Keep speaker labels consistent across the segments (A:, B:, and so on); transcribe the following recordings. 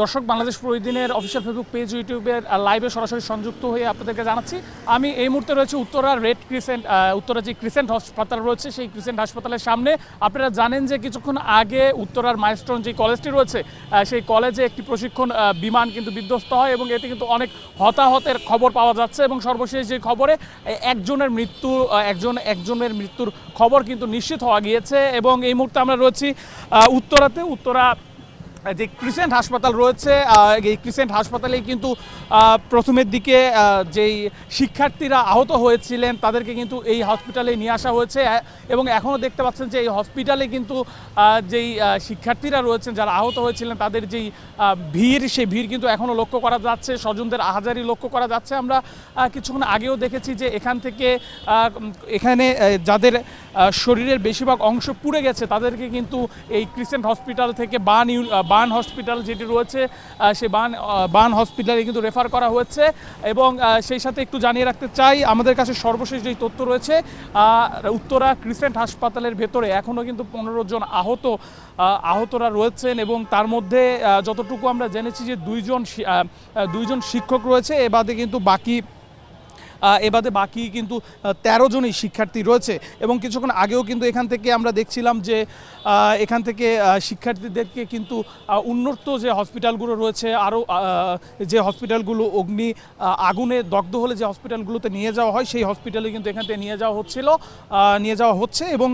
A: দর্শক, বাংলাদেশ প্রতিদিনের official Facebook page ইউটিউবের লাইভে সরাসরি সংযুক্ত হয়ে আপনাদেরকে জানাচ্ছি। আমি এই মুহূর্তে রয়েছে উত্তরা রেড ক্রিসেন্ট উত্তরা যে ক্রিসেন্ট হাসপাতাল রয়েছে, সেই ক্রিসেন্ট হাসপাতালের সামনে আপনারা জানেন যে কিছুক্ষণ আগে উত্তরার মাইস্ট্রন যে কলেজটি রয়েছে সেই কলেজে একটি প্রশিক্ষণ বিমান কিন্তু বিধ্বস্ত হয় এবং এতে কিন্তু অনেক হতাহতের খবর পাওয়া যাচ্ছে এবং সর্বশেষ যে খবরে একজনের মৃত্যু একজন, একজনের মৃত্যুর খবর কিন্তু নিশ্চিত হওয়া গিয়েছে এবং এই মুহূর্তে আমরা রয়েছি উত্তরাতে, উত্তরা যে ক্রিসেন্ট হাসপাতাল রয়েছে এই ক্রিসেন্ট হাসপাতালে কিন্তু প্রথমের দিকে যেই শিক্ষার্থীরা আহত হয়েছিলেন, তাদেরকে কিন্তু এই হসপিটালে নিয়ে আসা হয়েছে। এবং এখনও দেখতে পাচ্ছেন যে এই হসপিটালে কিন্তু যেই শিক্ষার্থীরা রয়েছেন, যারা আহত হয়েছিলেন, তাদের যেই ভিড়, সেই ভিড় কিন্তু এখনও লক্ষ্য করা যাচ্ছে। স্বজনদের আহাজারি লক্ষ্য করা যাচ্ছে। আমরা কিছুক্ষণ আগেও দেখেছি যে এখান থেকে এখানে যাদের শরীরের বেশিরভাগ অংশ পুড়ে গেছে, তাদেরকে কিন্তু এই ক্রিসেন্ট হসপিটাল থেকে বান বান হসপিটাল যেটি রয়েছে সেই বান বান হসপিটালে কিন্তু রেফার করা হচ্ছে এবং সেই সাথে একটু জানিয়ে রাখতে চাই, আমাদের কাছে সর্বশেষ যেই তথ্য রয়েছে উত্তরা ক্রিসেন্ট হাসপাতালের ভেতরে এখনও কিন্তু পনেরো জন আহত আহতরা রয়েছেন এবং তার মধ্যে যতটুকু আমরা জেনেছি যে দুইজন দুইজন শিক্ষক রয়েছে, এ বাদে কিন্তু বাকি আহ, এ বাদে বাকি কিন্তু তেরো জনই শিক্ষার্থী রয়েছে। এবং কিছুক্ষণ আগেও কিন্তু এখান থেকে আমরা দেখছিলাম যে এখান থেকে শিক্ষার্থীদেরকে কিন্তু উন্নত যে হসপিটালগুলো রয়েছে আরও যে হসপিটালগুলো অগ্নি আগুনে দগ্ধ হলে যে হসপিটালগুলোতে নিয়ে যাওয়া হয় সেই হসপিটালে কিন্তু এখান থেকে নিয়ে যাওয়া হচ্ছিল নিয়ে যাওয়া হচ্ছে। এবং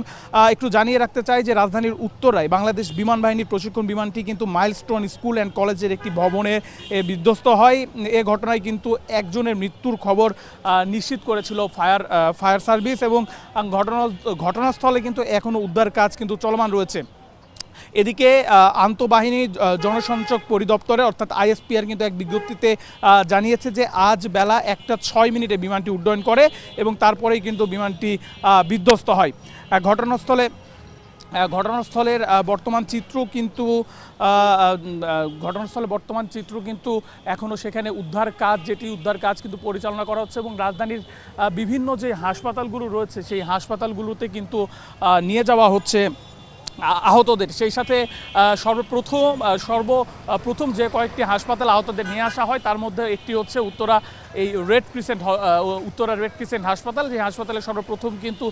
A: একটু জানিয়ে রাখতে চাই যে রাজধানীর উত্তরায় বাংলাদেশ বিমান বাহিনীর প্রশিক্ষণ বিমানটি কিন্তু মাইলস্টোন স্কুল অ্যান্ড কলেজের একটি ভবনে বিধ্বস্ত হয়। এ ঘটনায় কিন্তু একজনের মৃত্যুর খবর নিশ্চিত করেছিল ফায়ার ফায়ার সার্ভিস এবং ঘটনা ঘটনাস্থলে কিন্তু এখনও উদ্ধার কাজ কিন্তু চলমান রয়েছে। এদিকে আন্তঃবাহিনী জনসংযোগ পরিদপ্তরে অর্থাৎ আইএসপিআর কিন্তু এক বিজ্ঞপ্তিতে জানিয়েছে যে আজ বেলা একটা ছয় মিনিটে বিমানটি উড্ডয়ন করে এবং তারপরেই কিন্তু বিমানটি বিধ্বস্ত হয়। ঘটনাস্থলে ঘটনাস্থলের বর্তমান চিত্র কিন্তু ঘটনাস্থলে বর্তমান চিত্র কিন্তু এখনও সেখানে উদ্ধার কাজ, যেটি উদ্ধার কাজ কিন্তু পরিচালনা করা হচ্ছে এবং রাজধানীর বিভিন্ন যে হাসপাতালগুলো রয়েছে, সেই হাসপাতালগুলোতে কিন্তু নিয়ে যাওয়া হচ্ছে। আহতদের। সেই সাথে সর্বপ্রথম সর্বপ্রথম যে কয়েকটি হাসপাতাল আহতদের নিয়ে আসা হয়, তার মধ্যে একটি হচ্ছে উত্তরা, এই red crescent Uttara red crescent হাসপাতাল। যে হাসপাতালে সর্বপ্রথম কিন্তু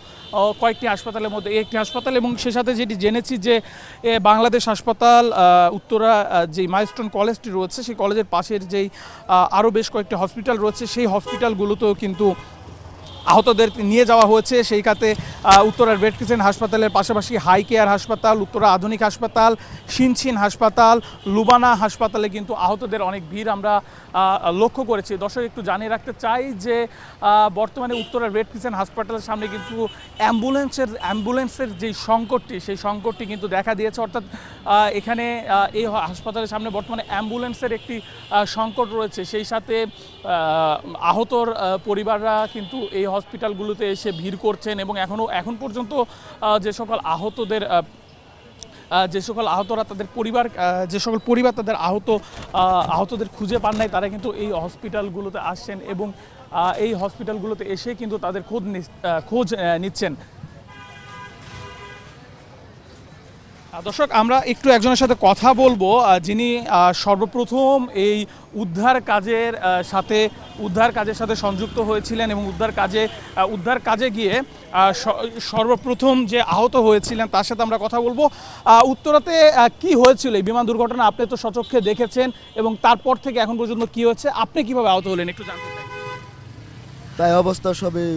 A: কয়েকটি হাসপাতালের মধ্যে একটি হাসপাতাল এবং সে সাথে যেটি জেনেছি যে বাংলাদেশ হাসপাতাল উত্তরা যে মাইলস্টোন কলেজটি রয়েছে, সেই কলেজের পাশের যেই আরও বেশ কয়েকটি হসপিটাল রয়েছে, সেই হসপিটালগুলোতেও কিন্তু আহতদের নিয়ে যাওয়া হয়েছে। সেই খাতে উত্তরার রেড ক্রিসেন্ট হাসপাতালের পাশাপাশি হাই কেয়ার হাসপাতাল, উত্তরা আধুনিক হাসপাতাল শিনছিন হাসপাতাল, লুবানা হাসপাতালে কিন্তু আহতদের অনেক ভিড় আমরা লক্ষ্য করেছি। দর্শক, একটু জানিয়ে রাখতে চাই যে বর্তমানে উত্তরার রেড ক্রিসেন্ট হাসপাতালের সামনে কিন্তু অ্যাম্বুলেন্সের অ্যাম্বুলেন্সের যে সংকটটি, সেই সংকটটি কিন্তু দেখা দিয়েছে। অর্থাৎ এখানে এই হাসপাতালের সামনে বর্তমানে অ্যাম্বুলেন্সের একটি সংকট রয়েছে। সেই সাথে আহতর পরিবাররা কিন্তু এই হসপিটালগুলোতে এসে ভিড় করছেন এবং এখনও এখন পর্যন্ত যে সকল আহতদের আহ, আহ, যে সকল আহতরা তাদের পরিবার যে সকল পরিবার তাদের আহত আহতদের খুঁজে পান নাই তারা কিন্তু এই হসপিটালগুলোতে আসছেন এবং এই হসপিটালগুলোতে এসে কিন্তু তাদের খোঁজ খোঁজ নিচ্ছেন। দর্শক, আমরা একটু একজনের সাথে কথা বলব। যিনি সর্বপ্রথম এই উদ্ধার কাজের সাথে, উদ্ধার কাজের সাথে সংযুক্ত হয়েছিলেন এবং উদ্ধার কাজে উদ্ধার কাজে গিয়ে সর্বপ্রথম যে আহত হয়েছিলেন তার সাথে আমরা কথা বলব। উত্তরাতে কি হয়েছিল এই বিমান দুর্ঘটনা? আপনি তো সচক্ষে দেখেছেন এবং তারপর থেকে এখন পর্যন্ত কি হচ্ছে আপনি কীভাবে আহত হলেন? একটু জানতে চাই।
B: তাই অবস্থা সবই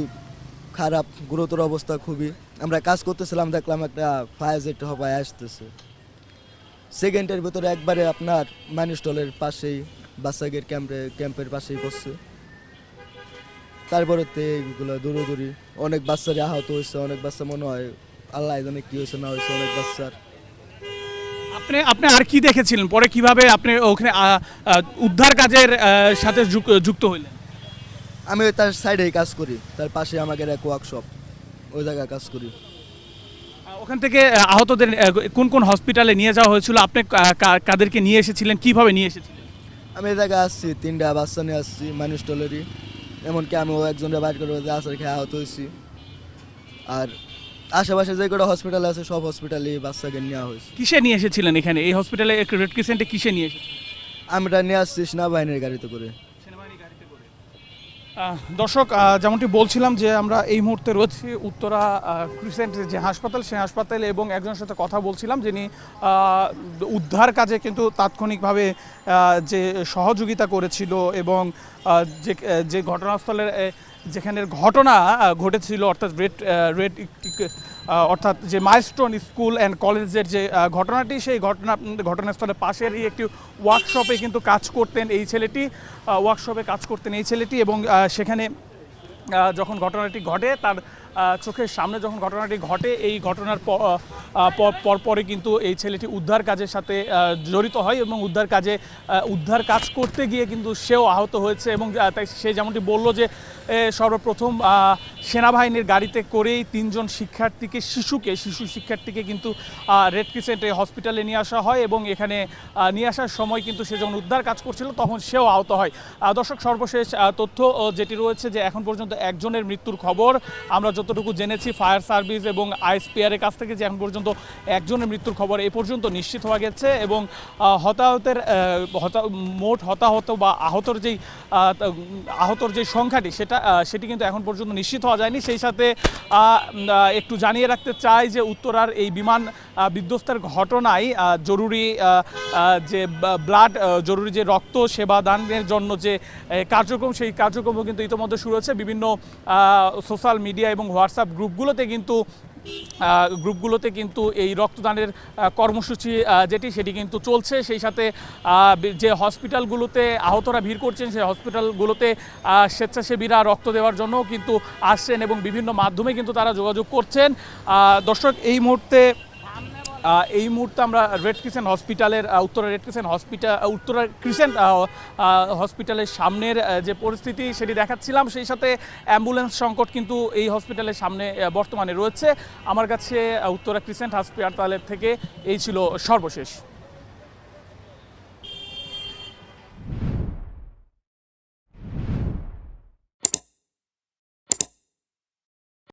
B: খারাপ, গুরুতর অবস্থা খুবই। আমরা কাজ করতেছিলাম, দেখলাম একটা ফায়ার জেট হবায় আসতেছে। সেকেন্ডের ভিতরে একবারে আপনার মাইনস্টলের পাশেই বাচ্চাগের ক্যাম্পে ক্যাম্পের পাশেই বসছে তারপরে তো এইগুলো দৌড়োদৌড়ি, অনেক বাচ্চারই আহত হয়েছে, অনেক বাচ্চা মনে হয় আল্লাহ জানে কি হয়েছে, না হয়েছে, অনেক বাচ্চার।
A: আপনি আপনি আর কি দেখেছিলেন? পরে কীভাবে আপনি ওখানে উদ্ধার কাজের সাথে যুক- যুক্ত হইলেন?
B: আমি তার সাইডেই কাজ করি তার পাশে আমাদের এক ওয়ার্কশপ ওই জায়গায় কাজ করি।
A: ওখান থেকে আহতদের কোন কোন হসপিটালে নিয়ে যাওয়া হয়েছিল? আপনি কাদেরকে নিয়ে এসেছিলেন? কীভাবে নিয়ে এসেছিলেন?
B: আমি এই জায়গায় আসছি তিনটা বাচ্চা নিয়ে আসছি মানুষ টলেরই এমনকি আমিও একজনের বাইর করে আসার খেয়ে আহত হয়েছি। আর আশেপাশে যে কটা হসপিটাল আছে সব হসপিটালে বাচ্চাকে নেওয়া হয়েছে।
A: কিসে নিয়ে এসেছিলেন এখানে? এই হসপিটালে রেড ক্রিসেন্টে কিসে নিয়ে এসেছিলেন?
B: আমরা নিয়ে আসছি সেনাবাহিনীর গাড়িতে করে।
A: দর্শক যেমনটি বলছিলাম যে আমরা এই মুহূর্তে রয়েছি উত্তরা ক্রিসেন্ট যে হাসপাতাল, সেই হাসপাতালে এবং একজনের সাথে কথা বলছিলাম যিনি উদ্ধার কাজে কিন্তু তাৎক্ষণিকভাবে যে সহযোগিতা করেছিল এবং যে যে ঘটনাস্থলের যেখানের ঘটনা ঘটেছিল, অর্থাৎ রেড রেড অর্থাৎ যে মাইলস্টোন স্কুল অ্যান্ড কলেজের যে ঘটনাটি, সেই ঘটনা, ঘটনাস্থলের পাশেরই একটি ওয়ার্কশপে কিন্তু কাজ করতেন এই ছেলেটি ওয়ার্কশপে কাজ করতেন এই ছেলেটি এবং সেখানে যখন ঘটনাটি ঘটে, তার চোখের সামনে যখন ঘটনাটি ঘটে এই ঘটনার প- আহ, পর- পরপরই কিন্তু এই ছেলেটি উদ্ধার কাজের সাথে জড়িত হয় এবং উদ্ধার কাজে উদ্ধার কাজ করতে গিয়ে কিন্তু সেও আহত হয়েছে এবং তাই সে যেমনটি বলল যে সর্বপ্রথম সেনাবাহিনীর গাড়িতে করেই তিনজন শিক্ষার্থীকে শিশুকে শিশু শিক্ষার্থীকে কিন্তু রেড ক্রিসেন্ট হসপিটালে নিয়ে আসা হয় এবং এখানে নিয়ে আসার সময় কিন্তু সে যখন উদ্ধার কাজ করছিল তখন সেও আহত হয়। দর্শক সর্বশেষ তথ্য যেটি রয়েছে যে এখন পর্যন্ত একজনের মৃত্যুর খবর। আমরা যতটুকু জেনেছি, ফায়ার সার্ভিস এবং আইএসপিআর কাছ থেকে যে এখন পর্যন্ত একজনের মৃত্যুর খবর এ পর্যন্ত নিশ্চিত হওয়া গেছে এবং হতাহতের হতা, মোট হতাহত বা আহতর যেই আহতর যে সংখ্যাটি সেটা সেটি কিন্তু এখন পর্যন্ত নিশ্চিত হওয়া যায়নি। সেই সাথে একটু জানিয়ে রাখতে চাই যে উত্তরার এই বিমান বিধ্বস্তের ঘটনায় জরুরি যে ব্লাড জরুরি যে রক্ত সেবা দানের জন্য যে কার্যক্রম, সেই কার্যক্রমও কিন্তু ইতিমধ্যে শুরু হয়েছে। বিভিন্ন সোশ্যাল মিডিয়া এবং হোয়াটসঅ্যাপ গ্রুপগুলোতে কিন্তু গ্রুপগুলোতে কিন্তু এই রক্তদানের কর্মসূচি যেটি, সেটি কিন্তু চলছে। সেই সাথে যে হসপিটালগুলোতে আহতরা ভিড় করছেন, সেই হসপিটালগুলোতে স্বেচ্ছাসেবীরা রক্ত দেওয়ার জন্য কিন্তু আসছেন এবং বিভিন্ন মাধ্যমে কিন্তু তারা যোগাযোগ করছেন। দর্শক, এই মুহূর্তে এই মুহূর্তে আমরা রেড ক্রিসেন্ট হসপিটালের Uttara red crescent hospital Uttara crescent হসপিটালের সামনের যে পরিস্থিতি সেটি দেখাচ্ছিলাম, সেই সাথে অ্যাম্বুলেন্স সংকট কিন্তু এই হসপিটালের সামনে বর্তমানে রয়েছে। আমার কাছে উত্তরা ক্রিসেন্ট হাসপাতালের থেকে এই ছিল সর্বশেষ।